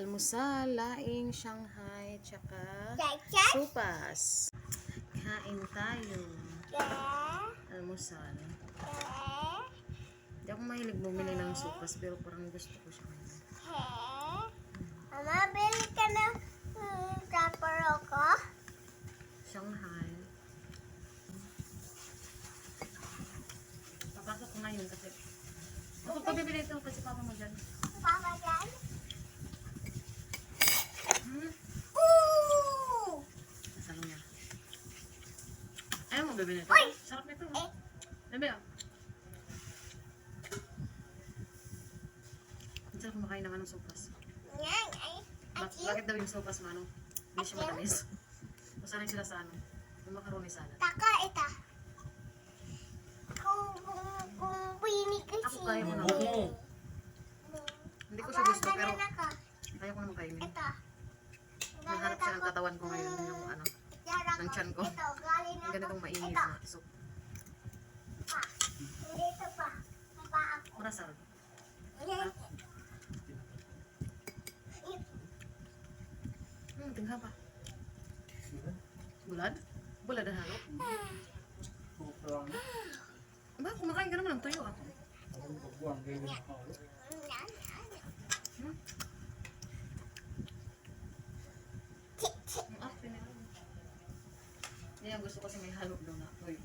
Almusal, laing, Shanghai, tsaka supas. Kain tayo. Almusal. Hindi ako mahilig bumili ng supas pero parang gusto ko siya ngayon. Mama, bili ka na mm, tupper ako. Shanghai. Papasok ko ngayon kasi ako pa bibili ito kasi papa mo dyan. Papa dyan. Ooh! Nasa niya. Ayaw mo bibili ito. Uy! Sarap nito. Eh. Bebe ah. Ang sarap kumakain naman ng sopas. Yan, ay, Bak- bakit daw yung sopas manong? Hindi siya matamis. Masanay sila sa ano? Yung macaroni salad. taka ita. Kung, kung, kung pini kasi. Ako kaya mo na. Oo. Hindi ko siya gusto pero kaya ko naman kainin. Ito. Nahanap siya ng katawan ko ngayon. Yung ano, ng tiyan ko. Ako. ganitong mainit na soup. ako. Marasal. Hmm, tingha pa. Bulad? Bulad na halo? Ba, kumakain ka naman ng tuyo yan. Hmm? Tik, tik. Ang arte nila. Hindi ang gusto kasi may halo daw na tuyo.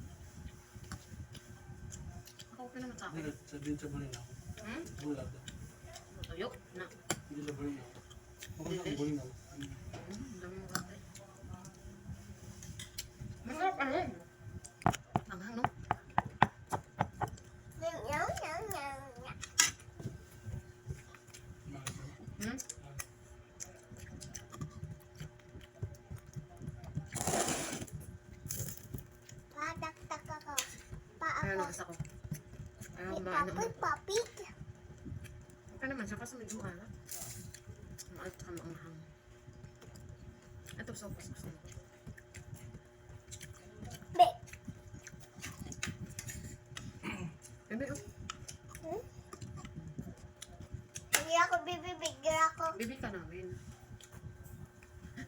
Ako okay naman sa akin. Sabihin sa Balinaw. Hmm? Bulag. Tuyo? Na. Hindi sa. Bakit sa Balinaw? Hmm, ang dami mo kante. Masarap ano? Ang hano? Yan, yan, yan, yan, yan. Hmm? Padaktak ako. Kaya ako. ako. Ayaw May kumain papoy, naman. siya kasi medyo maalat. Maalat ka maanghang. Ito, sopas gusto mo. Be. Bebe, oh. Hmm? Hindi ako bibibigyan ako. Bibi ka namin.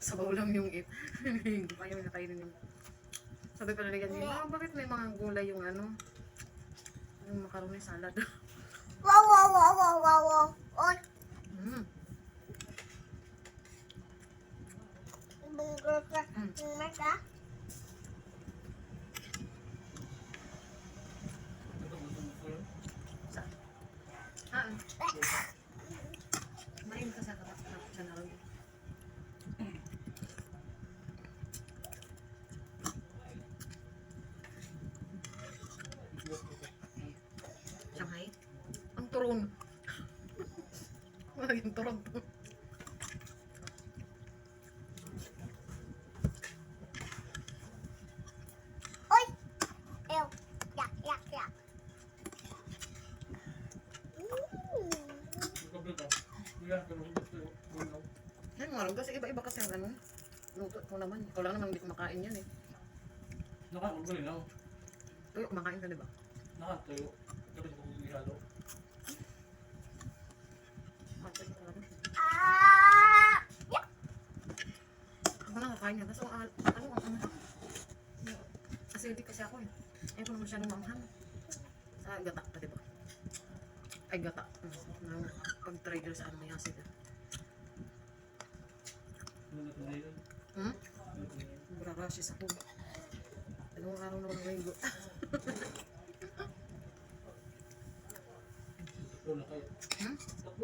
Sabaw lang yung it. Hindi pa yung nakainin yung... Sabi pala ni Ganyan, ah, bakit may mga gulay yung ano? Yung macaroni salad. Wow, wow, wow, wow, wow, wow. Oy, mm. Mm. Mata. Sa? Ah, main ka sa katak sa naroon. Shanghai? Turon. Maging turon to. Oy. Ew. Yak, yak, yak. Yan lang, kasi iba-iba kasi ang ano. Luto ko naman. Ikaw lang naman hindi kumakain yan eh. Nakakabalinaw. Tuyo, kumakain ka di ba? Nakatayo. Kapit ko ihalo. Kumakain ka lang. Ah! Yak. Ako lang kakain yan. Kaso ah, ano ang ano Kasi hindi kasi ako eh. Ayaw ko naman masyadong manghang. Sa gata ka di ba? Ay gata. Mm. Pag-trigger sa ano may acid. ah. Na. Hmm? Brarashes ako. Dalawang araw na na kayo. Hmm?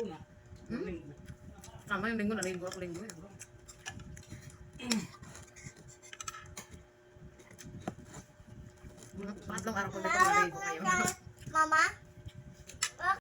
Na. Hmm? Tama yung linggo na linggo ako linggo eh. Pangatlong araw ko na Mawag linggo na ngayon. Mama?